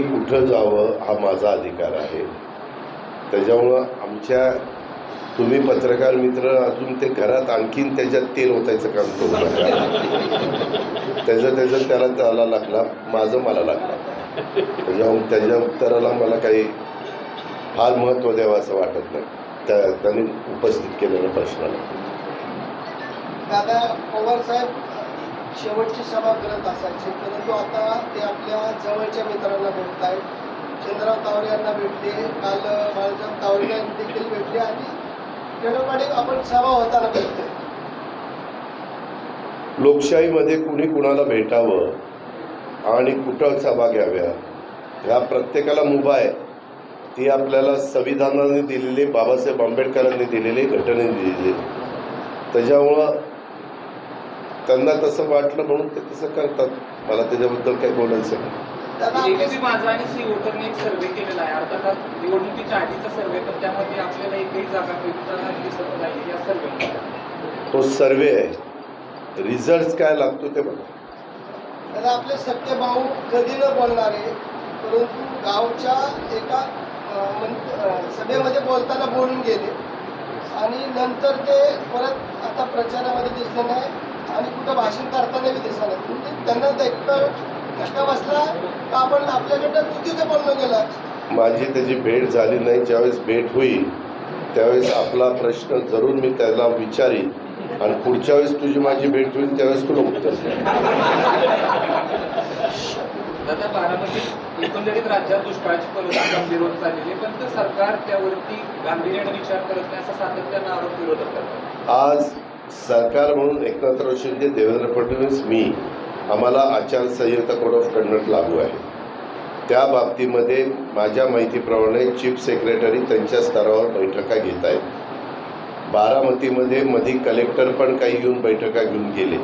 मी कुठं जावं हा माझा अधिकार आहे. त्याच्यामुळं आमच्या तुम्ही पत्रकार मित्र अजून ते घरात आणखीन त्याच्यात तेल ओतायचं काम करू नका. त्याचं त्याचं त्याला त्याला लागला माझं मला लागला. त्याच्यामुळे त्याच्या उत्तराला मला काही फार महत्त्व द्यावं असं वाटत नाही. त्या त्यांनी उपस्थित केलेल्या प्रश्नाला. दादा पवार साहेब शेवटची सभा करत असायचे परंतु आता ते आपल्या जवळच्या मित्रांना भेटत आहेत चंद्रराव तावरे यांना भेटले काल बाळासाहेब तावरे यांना देखील भेटले आणि खेडोपाडे आपण सभा होताना भेटतोय. लोकशाहीमध्ये कुणी कुणाला भेटावं आणि कुठं सभा घ्याव्या ह्या प्रत्येकाला मुभा आहे. ती आपल्याला संविधानाने दिलेली बाबासाहेब आंबेडकरांनी दिलेली घटनेने दिलेली. त्याच्यामुळं त्यांना तसं वाटलं म्हणून ते तसं करतात. मला त्याच्याबद्दल काही बोलायचं नाही. माझा आणि सी वोटरने एक सर्वे केलेला आहे. अर्थात निवडणुकीच्या आधीचा सर्वे तर त्यामध्ये आपल्याला एकही जागा मिळताना दिसत नाही या सर्वे तो सर्वे आहे. रिझल्ट काय लागतो ते बघा. दादा आपले सख्खे भाऊ कधी न बोलणारे परंतु गावच्या एका अं, मन- अं, सभेमध्ये बोलताना बोलून गेले. आणि नंतर ते परत आता प्रचारामध्ये दिसले नाही. आणि कुठं भाषण करताना बी नाही म्हणजे त्यांना देखतं धक्का बसला तर आपण आपल्याकडनं चुकीचं बोलणं गेलं माझी त्याची भेट झाली नाही ज्यावेळेस भेट होईल त्यावेळेस आपला प्रश्न जरूर मी त्याला विचारीन. आणि पुढच्या वेळेस तुझी माझी भेट होईल त्यावेळेस तुला उत्तर एकंदरीत राज्यात दुष्काळाची परिस्थिती गंभीर होत चाललेली आहे पण ते सरकार त्यावरती गांभीर्याने विचार करत नाही असा सातत्यानं आरोप विरोधक करतात. आज सरकार म्हणून एकनाथराव शिंदे देवेंद्र फडणवीस मी आम्हाला आचारसंहिता कोड ऑफ कंडक्ट लागू आहे. त्या बाबतीमध्ये माझ्या माहितीप्रमाणे चीफ सेक्रेटरी त्यांच्या स्तरावर बैठका घेत आहेत. बारामतीमध्ये मधी कलेक्टर पण काही येऊन बैठका घेऊन गेले.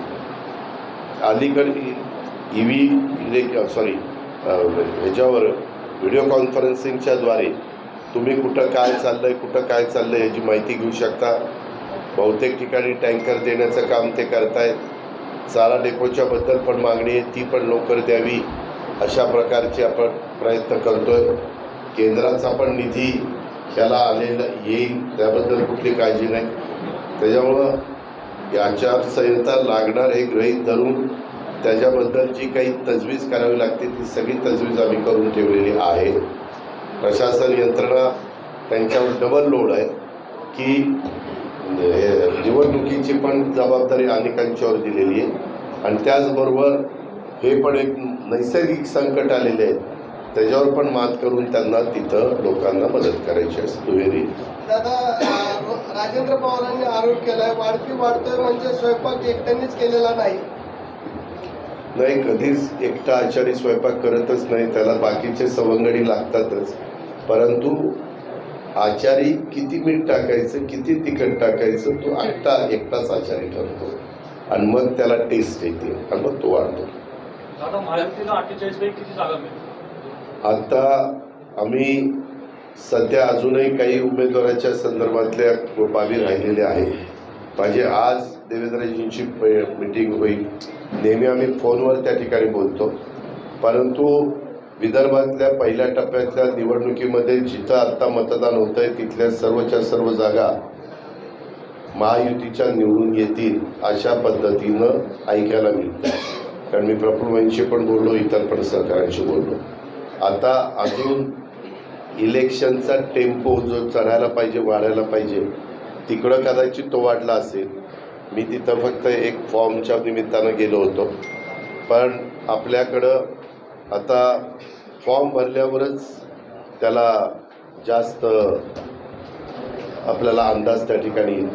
अलीकडे ई व्ही सॉरी ह्याच्यावर व्हिडिओ कॉन्फरन्सिंगच्याद्वारे तुम्ही कुठं काय चाललं आहे कुठं काय चाललं आहे याची माहिती घेऊ शकता. बहुतेक ठिकाणी टँकर देण्याचं काम ते करतायत. चारा डेपोच्या बद्दल पण मागणी आहे ती पण लवकर द्यावी अशा प्रकारचे आपण प्रयत्न करतोय. केंद्राचा पण निधी ह्याला आलेला येईल त्याबद्दल कुठली काळजी नाही. त्याच्यामुळं ही आचारसंहिता लागणार हे गृहीत धरून. त्याच्याबद्दल जी काही तजवीज करावी लागते ती सगळी तजवीज आम्ही करून ठेवलेली आहे. प्रशासन यंत्रणा त्यांच्यावर डबल लोड आहे की निवडणुकीची पण जबाबदारी अनेकांच्यावर दिलेली आहे. आणि त्याचबरोबर हे पण एक नैसर्गिक संकट आलेले आहे त्याच्यावर पण मात करून त्यांना तिथं लोकांना मदत करायची असते दुहेरी. दादा राजेंद्र पवारांनी आरोप केलाय वाढपी वाढतोय म्हणजे स्वयंपाक एकट्यानेच केलेला नाही. नाही कधीच एकटा आचारी स्वयंपाक करतच नाही त्याला बाकीचे सवंगडी लागतातच. परंतु आचारी किती मीठ टाकायचं किती तिखट टाकायचं तो एकटा एकटाच आचारी ठरतो. आणि मग त्याला टेस्ट येते आणि मग तो वाढतो. आता आम्ही सध्या अजूनही काही उमेदवाराच्या संदर्भातल्या बाबी राहिलेल्या आहेत. माझी आज देवेंद्रजींची मिटिंग होईल. नेहमी आम्ही फोनवर त्या ठिकाणी बोलतो. परंतु विदर्भातल्या पहिल्या टप्प्यातल्या निवडणुकीमध्ये जिथं आत्ता मतदान होतं आहे तिथल्या सर्वच्या सर्व जागा महायुतीच्या निवडून येतील अशा पद्धतीनं ऐकायला मिळतं कारण मी प्रफुल्ल पण बोललो इतर पण सरकारांशी बोललो. आता अजून इलेक्शनचा टेम्पो जो चढायला पाहिजे वाढायला पाहिजे तिकडं कदाचित तो वाढला असेल. मी तिथं फक्त एक फॉर्मच्या निमित्तानं गेलो होतो. पण आपल्याकडं आता फॉर्म भरल्यावरच त्याला जास्त आपल्याला अंदाज त्या ठिकाणी येईल.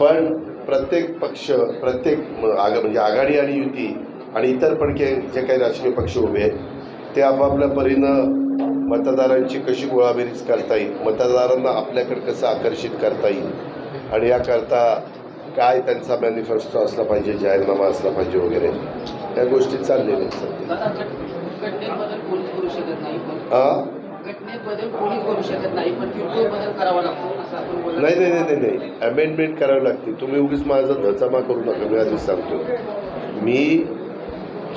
पण प्रत्येक पक्ष प्रत्येक म- म्हणजे आघाडी आणि युती आणि इतर पण के जे काही राजकीय पक्ष उभे आहेत ते आपापल्या परीनं मतदारांची कशी गोळाबेरीज करता येईल मतदारांना आपल्याकडे कसं आकर्षित करता येईल आणि याकरता काय त्यांचा मॅनिफेस्टो असला पाहिजे जाहीरनामा असला पाहिजे वगैरे या गोष्टी चाललेल्या आहेत सध्या. कोणीच करू शकत नाही पण आ? घटनेत बदल कोणीच करू शकत नाही पण किरकोळ बदल करावा लागतो असं आपण बोलत नाही नाही नाही नाही नाही. अमेंडमेंट करावी लागते. तुम्ही उगीच माझा धचामा करू नका मी आधीच सांगतो. मी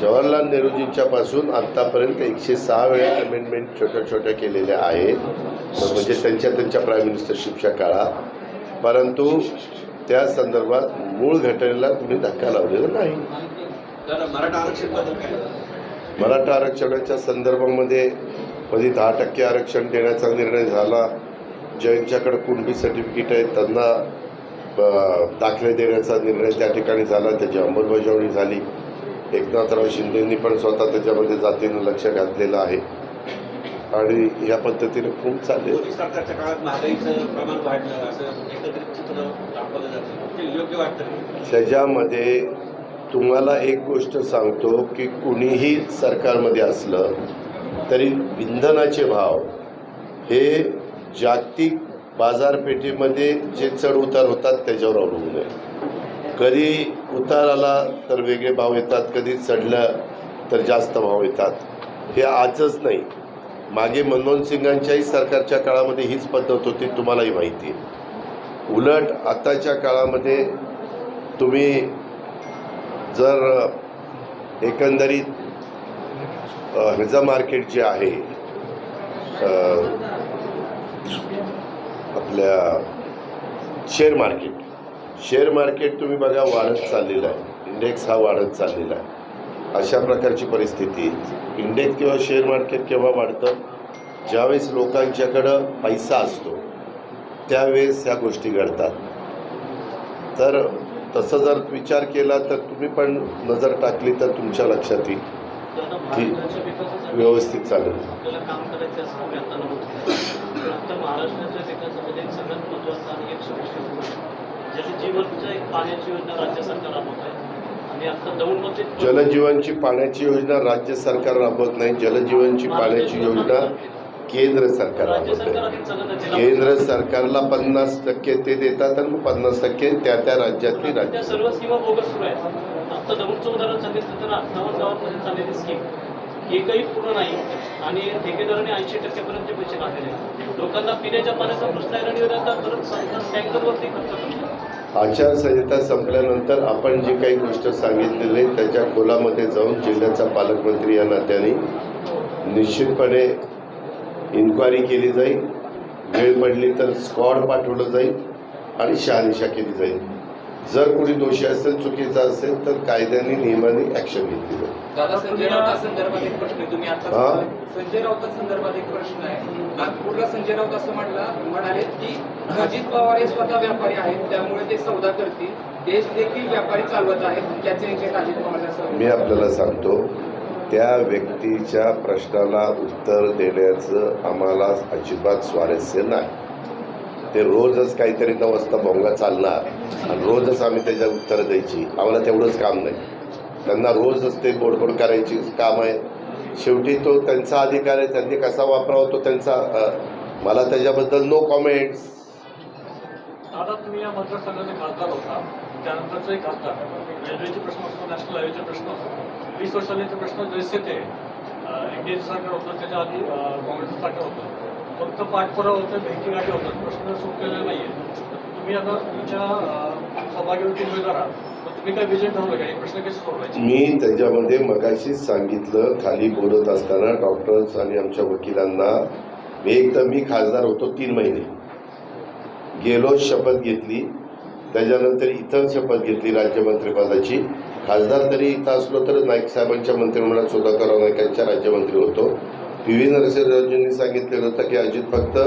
जवाहरलाल नेहरूजींच्या पासून आत्तापर्यंत एकशे सहा वेळा अमेंडमेंट छोट्या छोट्या केलेल्या आहेत. म्हणजे त्यांच्या त्यांच्या प्राईम मिनिस्टरशिपच्या काळात. परंतु त्या संदर्भात मूळ घटनेला कुणी धक्का लावलेला नाही. मराठा आरक्षण मराठा आरक्षणाच्या संदर्भामध्ये मध्ये दहा टक्के आरक्षण देण्याचा निर्णय झाला ज्यांच्याकडे कुणबी सर्टिफिकेट आहे त्यांना दाखले देण्याचा निर्णय त्या ठिकाणी झाला त्याची अंमलबजावणी झाली. एकनाथराव शिंदेंनी पण स्वतः त्याच्यामध्ये जातीनं लक्ष घातलेलं आहे. आणि या पद्धतीने खूप चालले? त्याच्यामध्ये तुम्हाला एक गोष्ट सांगतो की कुणीही सरकारमध्ये असलं तरी इंधनाचे भाव हे जागतिक बाजारपेठेमध्ये जे चढ उतार होतात त्याच्यावर अवलंबून आहे. कधी उतार आला तर वेगळे भाव येतात कधी चढलं तर जास्त भाव येतात. हे आजच नाही. मागे मनमोहन सिंगांच्याही सरकारच्या काळामध्ये हीच पद्धत होती तुम्हालाही माहिती आहे. उलट आताच्या काळामध्ये तुम्ही जर एकंदरीत अ, मार्केट जे आहे आपल्या शेअर मार्केट. शेअर मार्केट तुम्ही बघा वाढत चाललेलं आहे. इंडेक्स हा वाढत चाललेला आहे. अशा प्रकारची परिस्थिती. इंडेक्स किंवा शेअर मार्केट केव्हा वाढतं? ज्यावेळेस लोकांच्याकडं पैसा असतो त्यावेळेस ह्या गोष्टी घडतात. तर तसं जर विचार केला तर तुम्ही पण नजर टाकली तर तुमच्या लक्षात येईल विकासासाठी व्यवस्थित चालेल. जलजीवनची पाण्याची योजना राज्य सरकार राबवत नाही. जलजीवनची पाण्याची योजना केंद्र सरकार केंद्र सरकारला पन्नास टक्के ते देतात आणि पन्नास टक्के त्या त्या राज्यातली राज्य. सर्व स्कीमा बोगस सुरू आहेत. आता उदाहरण सांगितलं तर गावांमध्ये चाललेली स्कीम एकही पूर्ण नाही आणि ठेकेदाराने ऐंशी पैसे काढलेले लोकांना पिण्याच्या पाण्याचा प्रश्न आहे आणि आता परत टँकरवरती खर्च आचारसंहिता संपल्यानंतर आपण जी काही गोष्ट सांगितलेली त्याच्या खोलामध्ये जाऊन जिल्ह्याचा पालकमंत्री या नात्याने निश्चितपणे इन्क्वायरी केली जाईल. वेळ पडली तर स्क्वॉड पाठवलं जाईल आणि शहानिशा केली जाईल. जर कोणी दोषी असेल चुकीचा असेल तर कायद्याने नियमाने ॲक्शन घेतली जाईल. दादा संजय राऊता संदर्भात एक प्रश्न आहे. तुम्ही हा? आता संजय राऊता संदर्भात एक प्रश्न आहे. नागपूरला संजय राऊत असं म्हटला म्हणाले की अजित पवार हे स्वतः व्यापारी आहेत त्यामुळे ते सौदा करतील. देश देखील व्यापारी चालवत आहेत त्याचे अजित पवार मी आपल्याला सांगतो त्या व्यक्तीच्या प्रश्नाला उत्तर देण्याचं आम्हाला अजिबात स्वारस्य नाही. ते रोजच काहीतरी नऊ वाजता भोंगा चालणार आणि रोजच आम्ही त्याच्या उत्तरं द्यायची. आम्हाला तेवढंच काम नाही. त्यांना रोजच ते बोडबोड करायची काम आहे. शेवटी तो त्यांचा अधिकार आहे. त्यांनी कसा वापरावा तो त्यांचा मला त्याच्याबद्दल नो कॉमेंट्स दादा तुम्ही या मतदारसंघाचे खासदार होता त्यानंतरचा एक हप्ता. रेल्वेचे प्रश्न असतो नॅशनल हायवेचे प्रश्न असतो. वीस वर्षाचे प्रश्न जैसे ते एनडीएचं सरकार होतं त्याच्या आधी काँग्रेस सरकार होतं. फक्त पाठपुरावा होतं भेटी गाठी होतात. प्रश्न सुटलेले नाही तुम्ही आता तुमच्या अं, उमेदवार आहात तुम्ही काय का? हे प्रश्न मी त्याच्यामध्ये मगाशीच सांगितलं खाली बोलत असताना डॉक्टर्स आणि आमच्या वकिलांना. एक तर मी खासदार होतो तीन महिने. गेलो शपथ घेतली. त्याच्यानंतर इथं शपथ घेतली राज्यमंत्रीपदाची खासदार तरी इथं असलो तर नाईक साहेबांच्या मंत्रिमंडळात कराव नाईकांच्या राज्यमंत्री होतो. पी. व्ही. नरसिंहरावजींनी सांगितलेलं होतं की अजित फक्त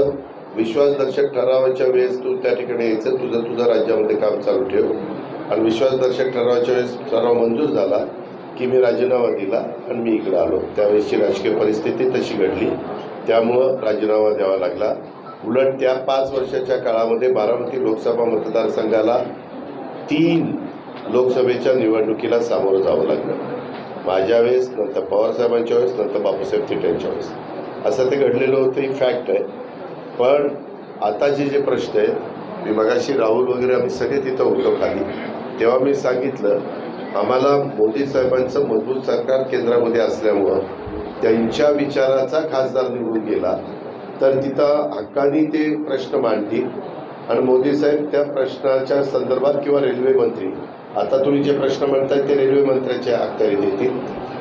विश्वासदर्शक ठरावाच्या वेळेस तू त्या ठिकाणी यायचं तुझं तुझं राज्यामध्ये काम चालू ठेव. आणि विश्वासदर्शक ठरावाच्या वेळेस ठराव मंजूर झाला की मी राजीनामा दिला आणि मी इकडं आलो. त्यावेळेसची राजकीय परिस्थिती तशी घडली. त्यामुळं राजीनामा द्यावा लागला. उलट त्या पाच वर्षाच्या काळामध्ये बारामती लोकसभा मतदारसंघाला तीन लोकसभेच्या निवडणुकीला सामोरं जावं लागलं. माझ्या वेळेस नंतर पवारसाहेबांच्या वेळेस नंतर बापूसाहेब थिटेंच्या वेळेस. असं ते घडलेलं होतं ही फॅक्ट आहे. पण आताचे जे प्रश्न आहेत मी मगाशी राहुल वगैरे आम्ही सगळे तिथं होतो खाली. तेव्हा मी सांगितलं आम्हाला मोदी साहेबांचं मजबूत सरकार केंद्रामध्ये असल्यामुळं त्यांच्या विचाराचा खासदार निवडून गेला. तर तिथं हक्कानी ते प्रश्न मांडतील आणि मोदी साहेब त्या प्रश्नाच्या संदर्भात किंवा रेल्वे मंत्री आता तुम्ही जे प्रश्न म्हणताय ते रेल्वे मंत्र्याच्या अखत्यारीत येतील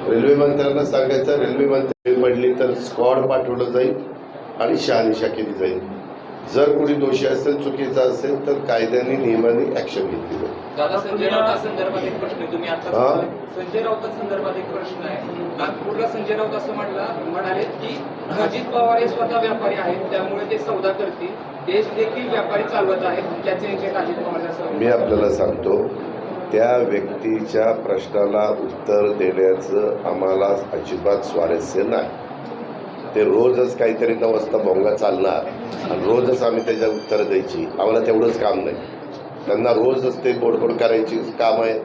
रेल्वे मंत्र्यांना सांगायचं रेल्वे मंत्री पडली तर स्क्वॉड पाठवलं जाईल आणि शहानिशा केली जाईल. जर कोणी दोषी असेल चुकीचा असेल तर कायद्याने नियमाने ॲक्शन घेतली जाईल दादा संजय राऊता संदर्भात एक प्रश्न. तुम्ही आता? संजय राऊता संदर्भात एक प्रश्न आहे नागपूरला संजय राऊत असं म्हणला म्हणाले की अजित पवार हे स्वतः व्यापारी आहेत त्यामुळे ते सौदा करतील देश देखील व्यापारी चालवत आहेत त्याचे अजित पवार असं मी आपल्याला सांगतो त्या व्यक्तीच्या प्रश्नाला उत्तर देण्याचं आम्हाला अजिबात स्वारस्य नाही ते रोजच काहीतरी नऊ वाजता भोंगा चालणार. आणि रोजच आम्ही त्याच्या उत्तरं द्यायची. आम्हाला तेवढंच काम नाही. त्यांना रोजच ते बोडबोड करायची काम आहे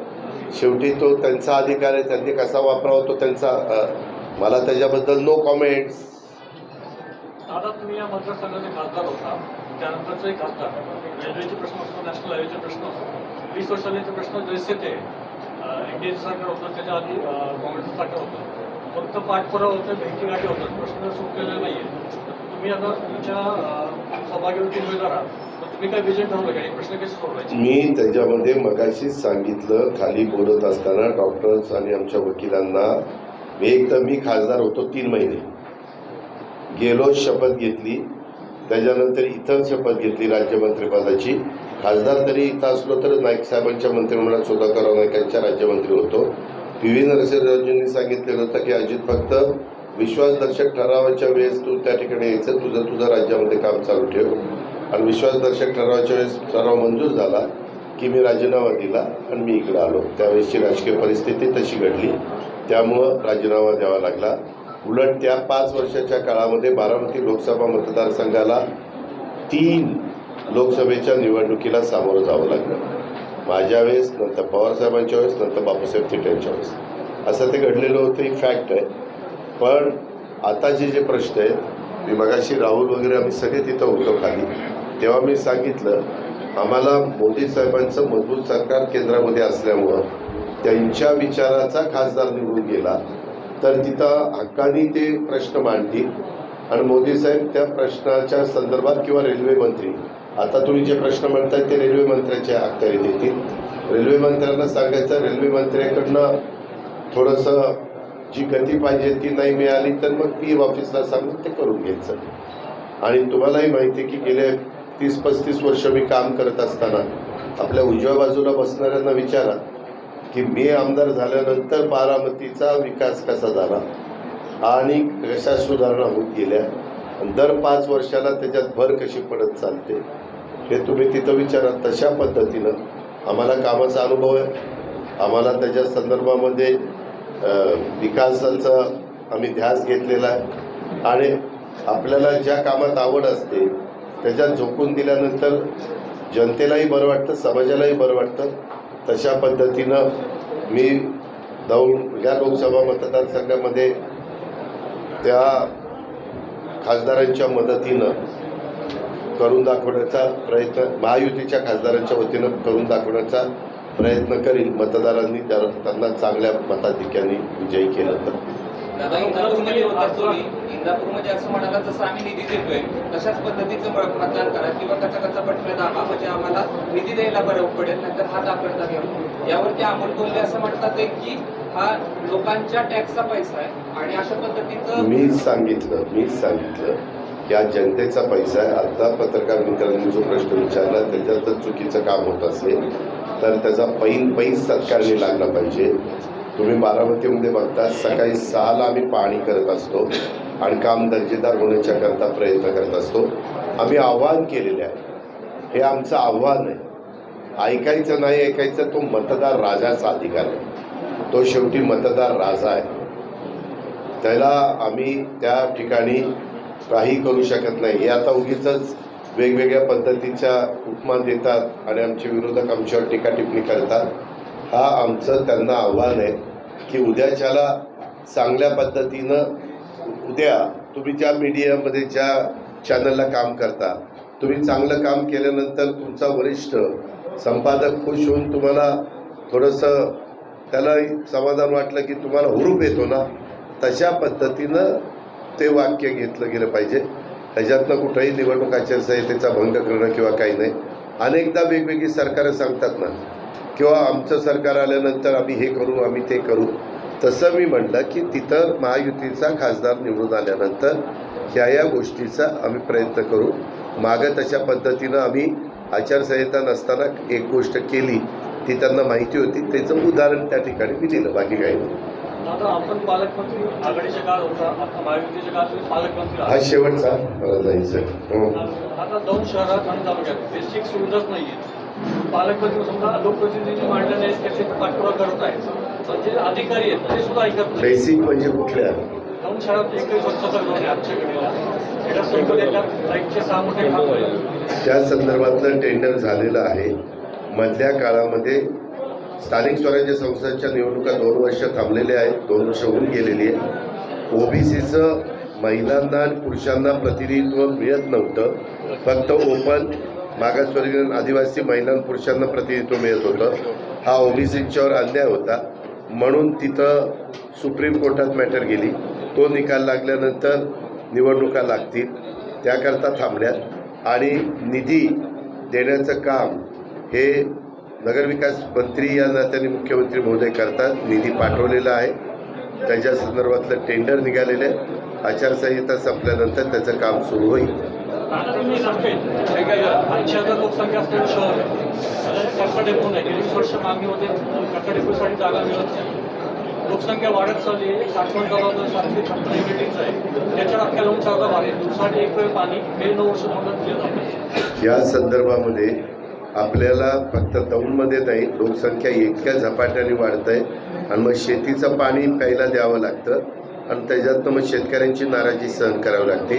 शेवटी तो त्यांचा अधिकार आहे. त्यांनी कसा वापरावा तो त्यांचा मला त्याच्याबद्दल नो कॉमेंट्स दादा तुम्ही या मतदारसंघाचे खासदार होता. त्यानंतरचे खासदार. रेल्वेचे प्रश्न असतो नॅशनल हायवेचे प्रश्न असतो. वीस वर्षाचे प्रश्न जैसे ते एनडीएचं सरकार होतं. त्याच्या आधी काँग्रेसचं सरकार होतं. फक्त पाठपुरावा होतं भेटीगाठी होतात. प्रश्न सुटलेला नाही आहे तुम्ही आता तुमच्या अं, सौभाग्यवती उमेदवार आहात तुम्ही काय विजन ठरवलं का? प्रश्न कसे सोडवायचे. मी त्याच्यामध्ये मगाशीच सांगितलं खाली बोलत असताना डॉक्टर्स आणि आमच्या वकिलांना एक तर मी खासदार होतो तीन महिने. गेलो शपथ घेतली. त्याच्यानंतर इथं शपथ घेतली राज्यमंत्रीपदाची खासदार तरी इथं असलो तर नाईक साहेबांच्या मंत्रिमंडळात सुद्धा करावं नाईकांच्या राज्यमंत्री होतो. पी व्ही नरसिंहरावजींनी सांगितलेलं होतं की अजित फक्त विश्वासदर्शक ठरावाच्या वेळेस तू त्या ठिकाणी यायचं तुझं तुझं राज्यामध्ये काम चालू ठेव. आणि विश्वासदर्शक ठरावाच्या वेळेस ठराव मंजूर झाला की मी राजीनामा दिला आणि मी इकडं आलो. त्यावेळेसची राजकीय परिस्थिती तशी घडली. त्यामुळं राजीनामा द्यावा लागला. उलट त्या पाच वर्षाच्या काळामध्ये बारामती लोकसभा मतदारसंघाला तीन लोकसभेच्या निवडणुकीला सामोरं जावं लागलं. माझ्या वेळेस नंतर पवारसाहेबांच्या वेळेस नंतर बापूसाहेब थिटेंच्या वेळेस. असं ते घडलेलं होतं ही फॅक्ट आहे. पण आताचे जे प्रश्न आहेत मी मगाशी राहुल वगैरे आम्ही सगळे तिथं होतो खाली. तेव्हा मी सांगितलं आम्हाला मोदी साहेबांचं मजबूत सरकार केंद्रामध्ये असल्यामुळं त्यांच्या विचाराचा खासदार निवडून गेला. तर तिथं हक्कानी ते प्रश्न मांडतील. आणि मोदी साहेब त्या प्रश्नाच्या संदर्भात किंवा रेल्वे मंत्री आता तुम्ही जे प्रश्न म्हणताय ते रेल्वे मंत्र्याच्या अखत्यारीत येतील रेल्वे मंत्र्यांना सांगायचं रेल्वे मंत्र्याकडनं थोडंसं जी गती पाहिजे ती नाही मिळाली तर मग पी ऑफिसला सांगून ते करून घ्यायचं. आणि तुम्हालाही माहिती आहे की गेले तीस पस्तीस वर्ष मी काम करत असताना आपल्या उजव्या बाजूला बसणाऱ्यांना विचारा की मी आमदार झाल्यानंतर बारामतीचा विकास कसा झाला? आणि कशा सुधारणा होत गेल्या? दर पाच वर्षाला त्याच्यात भर कशी पडत चालते? हे तुम्ही तिथं विचारा तशा पद्धतीनं आम्हाला कामाचा अनुभव आहे. आम्हाला त्याच्या संदर्भामध्ये विकासाचा आम्ही ध्यास घेतलेला आहे. आणि आपल्याला ज्या कामात आवड असते त्याच्यात झोकून दिल्यानंतर जनतेलाही बरं वाटतं समाजालाही बरं वाटतं. तशा पद्धतीनं मी जाऊन या लोकसभा मतदारसंघामध्ये त्या खासदारांच्या मदतीनं करून दाखवण्याचा प्रयत्न महायुतीच्या खासदारांच्या वतीनं करून दाखवण्याचा प्रयत्न करील मतदारांनी त्या- त्यांना चांगल्या मताधिक्याने विजयी केलं तर. इंदापूरमध्ये इंदापूरमध्ये असं म्हणाला जसं आम्ही निधी देतोय तशाच पद्धतीचं म- मतदान करा किंवा कचा कचा पटलं दाबा म्हणजे आम्हाला निधी द्यायला बरं पडेल नंतर हा दाखवता घ्या यावरती अमोल असं म्हणतात की हा लोकांच्या टॅक्सचा पैसा आहे. आणि अशा पद्धतीचं मीच सांगितलं मीच सांगितलं. या जनतेचा पैसा आहे. आता पत्रकार मित्रांनी जो प्रश्न विचारला त्याच्यात जर चुकीचं काम होत असेल तर त्याचा पैन पैस सरकारने लागला पाहिजे. तुम्ही बारामतीमध्ये बघता सकाळी सहाला आम्ही पाहणी करत असतो आणि काम दर्जेदार होण्याच्याकरता प्रयत्न करत असतो. आम्ही आव्हान केलेले आहे. हे आमचं आव्हान आहे. ऐकायचं नाही ऐकायचं तो मतदार राजाचा अधिकार आहे. तो शेवटी मतदार राजा आहे. त्याला आम्ही त्या ठिकाणी काही करू शकत नाही. हे आता उगीच वेगवेगळ्या पद्धतीच्या उपमा देतात आणि आमचे विरोधक आमच्यावर टीका टिप्पणी करतात. हा आमचं त्यांना आव्हान आहे की उद्याच्याला चांगल्या पद्धतीनं उद्या तुम्ही ज्या मीडियामध्ये ज्या चॅनलला काम करता तुम्ही चांगलं काम केल्यानंतर तुमचा वरिष्ठ संपादक खुश होऊन तुम्हाला थोडंसं त्याला समाधान वाटलं की तुम्हाला हुरूप येतो ना? तशा पद्धतीनं ते वाक्य घेतलं गेलं पाहिजे. ह्याच्यातनं कुठंही निवडणूक आचारसंहितेचा भंग करणं किंवा काही नाही. अनेकदा वेगवेगळी सरकारं सांगतात ना किंवा आमचं सरकार आल्यानंतर आम्ही हे करू आम्ही ते करू. तसं मी म्हटलं की तिथं महायुतीचा खासदार निवडून आल्यानंतर ह्या या गोष्टीचा आम्ही प्रयत्न करू. मागं तशा पद्धतीनं आम्ही आचारसंहिता नसताना एक गोष्ट केली ती त्यांना माहिती होती त्याचं उदाहरण त्या ठिकाणी मी दिलं बाकी काही नाही. आता आपण पालकमंत्री आघाडीच्या काळ होता? आता महायुतीच्या काळात तुम्ही पालकमंत्री हा. शेवटचा मला जायचं हो. आता दोन शहरात आणि तालुक्यात बेसिक सुविधाच नाहीये. पालकमंत्री समजा लोकप्रतिनिधी मांडले नाहीत त्याचे पाठपुरावा करत आहेत. जे अधिकारी आहेत ते सुद्धा ऐकत बेसिक म्हणजे कुठल्या? दोन शहरात एकही स्वच्छता नाही आमच्या कडीला एका संकल्पात लाईटचे सहा मोठे त्या संदर्भातलं टेंडर झालेलं आहे. मधल्या काळामध्ये स्थानिक स्वराज्य संस्थांच्या निवडणुका दोन वर्ष थांबलेल्या आहेत दोन वर्ष होऊन गेलेली आहे ओबीसीचं महिलांना आणि पुरुषांना प्रतिनिधित्व मिळत नव्हतं. फक्त ओपन मागासवर्गीय आदिवासी महिला आणि पुरुषांना प्रतिनिधित्व मिळत होतं. हा ओबीसींच्यावर अन्याय होता. म्हणून तिथं सुप्रीम कोर्टात मॅटर गेली. तो निकाल लागल्यानंतर निवडणुका लागतील त्याकरता थांबल्यात. आणि निधी देण्याचं काम हे नगरविकास मंत्री या नात्याने मुख्यमंत्री महोदय करतात निधी पाठवलेला आहे. त्याच्या संदर्भातलं टेंडर निघालेलं आहे. आचारसंहिता संपल्यानंतर त्याचं काम सुरू होईल. लोकसंख्या वाढत चालली आहे. साठवण सातशे छप्पन आहे. त्याच्यावर अख्ख्या एक वेळ पाणी. नऊ वर्ष मदत या संदर्भामध्ये आपल्याला फक्त दौंडमध्ये नाही लोकसंख्या इतक्या झपाट्याने वाढत आहे आणि मग शेतीचं पाणी प्यायला द्यावं लागतं आणि त्याच्यातनं मग शेतकऱ्यांची नाराजी सहन करावी लागते.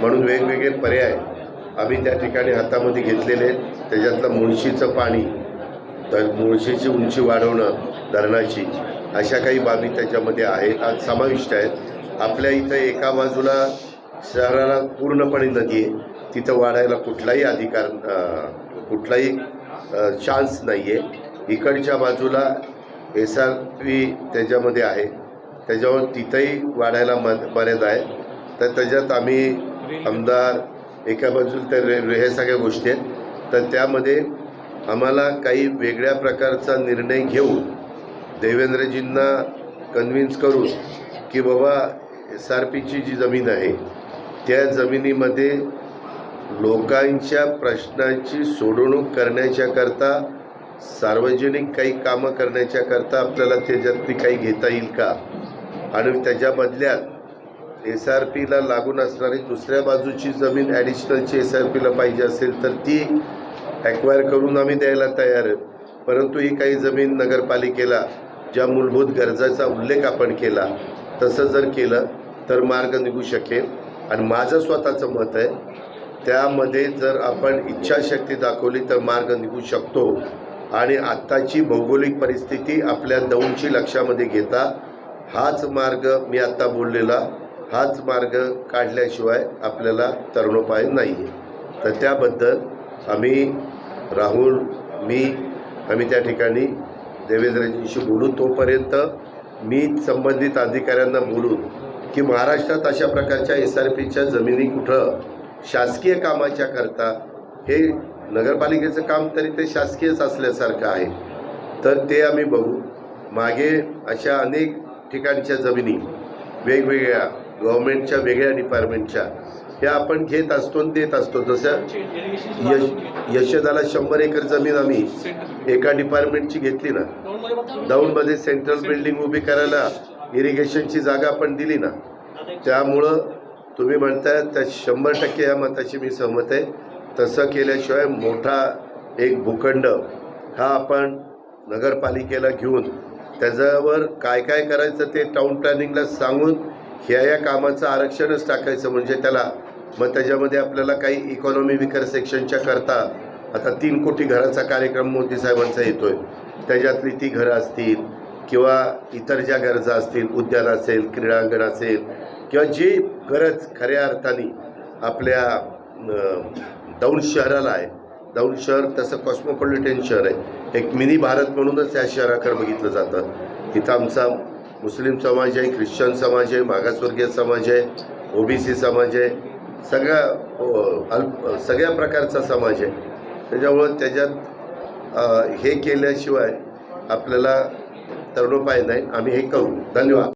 म्हणून वेगवेगळे पर्याय आम्ही त्या ठिकाणी हातामध्ये घेतलेले आहेत. त्याच्यातलं मुळशीचं पाणी तर मुळशीची उंची वाढवणं धरणाची अशा काही बाबी त्याच्यामध्ये आहेत आज समाविष्ट आहेत. आपल्या इथं एका बाजूला शहराला पूर्णपणे नदी आहे. तिथं वाढायला कुठलाही अधिकार कुठलाही चान्स नाही आहे इकडच्या बाजूला एस आर पी त्याच्यामध्ये आहे. त्याच्यावर तिथंही वाढायला मन मर्यादा आहे. तर त्याच्यात आम्ही आमदार एका बाजूला तर रे हे सगळ्या गोष्टी आहेत. तर त्यामध्ये आम्हाला काही वेगळ्या प्रकारचा निर्णय घेऊन देवेंद्रजींना कन्व्हिन्स करून की बाबा एस आर पीची जी जमीन आहे त्या जमिनीमध्ये लोकांच्या प्रश्नांची सोडवणूक करण्याच्याकरता सार्वजनिक काही कामं करण्याच्याकरता आपल्याला त्याच्यातली काही घेता येईल का? आणि त्याच्या बदल्यात एस आर पीला लागून असणारी दुसऱ्या बाजूची जमीन ॲडिशनलची एस आर पीला पाहिजे असेल तर ती ॲक्वायर करून आम्ही द्यायला तयार आहेत परंतु ही काही जमीन नगरपालिकेला ज्या मूलभूत गरजाचा उल्लेख आपण केला तसं जर केलं तर मार्ग निघू शकेल. आणि माझं स्वतःचं मत आहे त्यामध्ये जर आपण इच्छाशक्ती दाखवली तर मार्ग निघू शकतो. आणि आत्ताची भौगोलिक परिस्थिती आपल्या दौंडची लक्षामध्ये घेता हाच मार्ग मी आत्ता बोललेला हाच मार्ग काढल्याशिवाय आपल्याला तरुणोपाय नाही आहे तर त्याबद्दल आम्ही राहुल मी आम्ही त्या ठिकाणी देवेंद्रजींशी बोलू. तोपर्यंत मी संबंधित अधिकाऱ्यांना बोलून की महाराष्ट्रात अशा प्रकारच्या एस आर पीच्या जमिनी कुठं? शासकीय कामाच्या करता हे नगरपालिकेचं काम तरी ते शासकीयच असल्यासारखं आहे. तर ते आम्ही बघू. मागे अशा अनेक ठिकाणच्या जमिनी वेगवेगळ्या गव्हर्मेंटच्या वेगळ्या डिपार्टमेंटच्या ह्या आपण घेत असतो आणि देत असतो. जसं यश यशदाला शंभर एकर जमीन आम्ही एका डिपार्टमेंटची घेतली ना. दौंडमध्ये सेंट्रल बिल्डिंग उभी करायला इरिगेशनची जागा आपण दिली ना. त्यामुळं तुम्ही म्हणताय त्या शंभर टक्के या मताशी मी सहमत आहे. तसं केल्याशिवाय मोठा एक भूखंड हा आपण नगरपालिकेला घेऊन त्याच्यावर काय काय करायचं ते टाऊन प्लॅनिंगला सांगून ह्या या कामाचं आरक्षणच टाकायचं म्हणजे त्याला. मग त्याच्यामध्ये आपल्याला काही इकॉनॉमी विकर सेक्शनच्या करता आता तीन कोटी घराचा कार्यक्रम मोदी साहेबांचा आहे त्याच्यातली ती घरं असतील किंवा इतर ज्या गरजा असतील उद्यान असेल क्रीडांगण असेल किंवा जी गरज खऱ्या अर्थाने आपल्या दौंड शहराला आहे. दौंड शहर तसं कॉस्मोपॉलिटन शहर आहे. एक मिनी भारत म्हणूनच या शहराकडे बघितलं जातं. इथं आमचा मुस्लिम समाज आहे ख्रिश्चन समाज आहे मागासवर्गीय समाज आहे ओबीसी समाज आहे. सगळ्या अल्प सगळ्या प्रकारचा समाज आहे. त्याच्यामुळं त्याच्यात हे केल्याशिवाय आपल्याला तरुणोपाय नाही. आम्ही हे करू. धन्यवाद.